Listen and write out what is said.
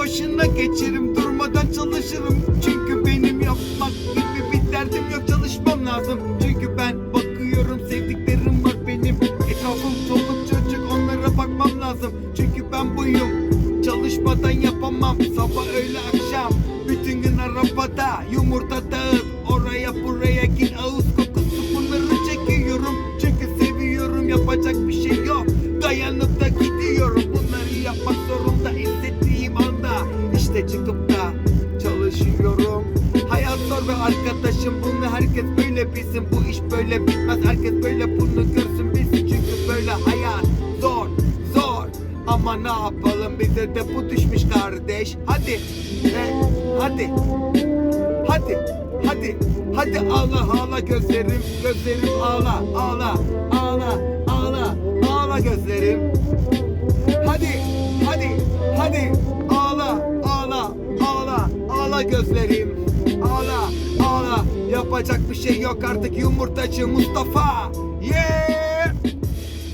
başına geçerim. Durmadan çalışırım. Çünkü benim yapmak gibi bir derdim yok. Çalışmam lazım. Çünkü ben bakıyorum sevdiklerim var benim. Etrafım çoluk çocuk onlara bakmam lazım. Çünkü ben buyum. Çalışmadan yapamam. Sabah öğle akşam. Bütün gün arabada Yumurta dağıt oraya buraya git ağız kokusu bunları çekiyorum. Çünkü seviyorum yapacak bir şey yok. Dayanıp da gidiyorum. Bunları yapmak işte çıkıp da çalışıyorum. Hayat zor ve arkadaşım bunu herkes böyle bilsin. Bu iş böyle bitmez herkes böyle bunu görsün bilsin. Çünkü böyle hayat zor zor. Ama ne yapalım bize de bu düşmüş kardeş. Hadi he, hadi. Hadi, hadi, hadi ağla ağla gözlerim, gözlerim ağla, ağla, ağla, ağla, gözlerim. Ağla, ağla, yapacak bir şey yok artık yumurtacı Mustafa. Yeah!